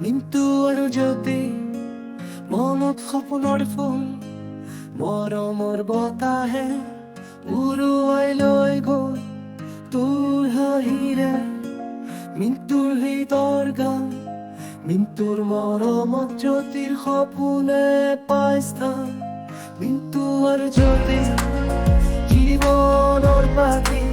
কিন্তু আৰু জ্যোতি মনত সপোনৰ ফুল, মৰমৰ বতাহে উৰুৱাই লৈ গৈ তোৰ হাঁহিৰে মৃত্যুৰ হৃদৰ গান মৃত্যুৰ মৰমত জ্যোতিৰ সপোনে পাইস্থান মৃত্যু আৰু জ্যোতি জীৱনৰ পাখি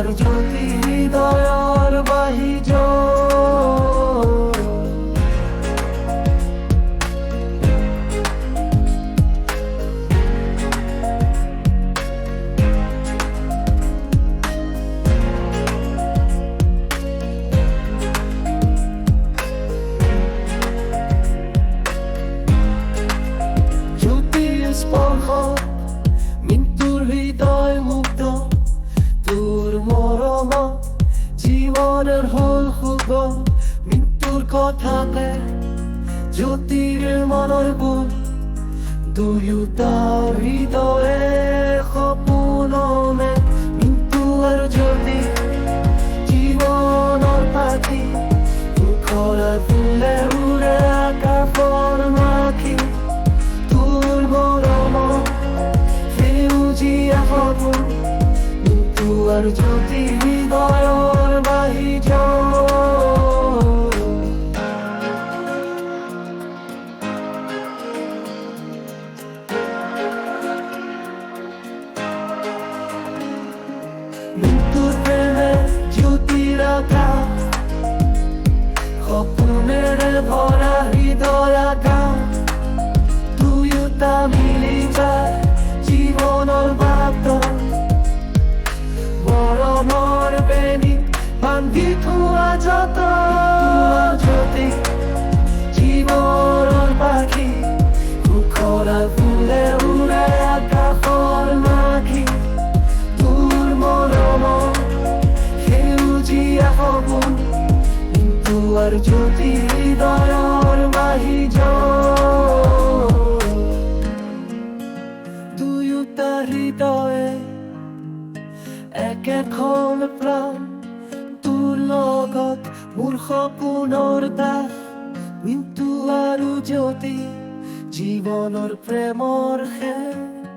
মৃত্যু আৰু জ্যোতি হৃদয়ৰ বাহিৰ জ্যোতিৰ তোৰ জীবনের হ'ল শুভ মৃত্যুর কথাতে জ্যোতির মনৰ গুণ দুয়োটাৰ হৃদয়ে মৃত্যু আৰু বাহি হৃদয়ৰ থোৱা যত। জ্যোতি জীৱনৰ পাখি সুখৰা ফুলে উৰে আকাশৰ মাখি। তোৰ মৰমৰ সেউজীয়া সপোন কিন্তু আৰু জ্যোতি হৃদয়ৰ বাহিৰ দুয়োটা হৃদয়ে একেখন প্ৰাণ লগত মোৰ সপোনৰ দাস মৃত্যু আৰু জ্যোতি জীৱনৰ প্ৰেমৰ শেষ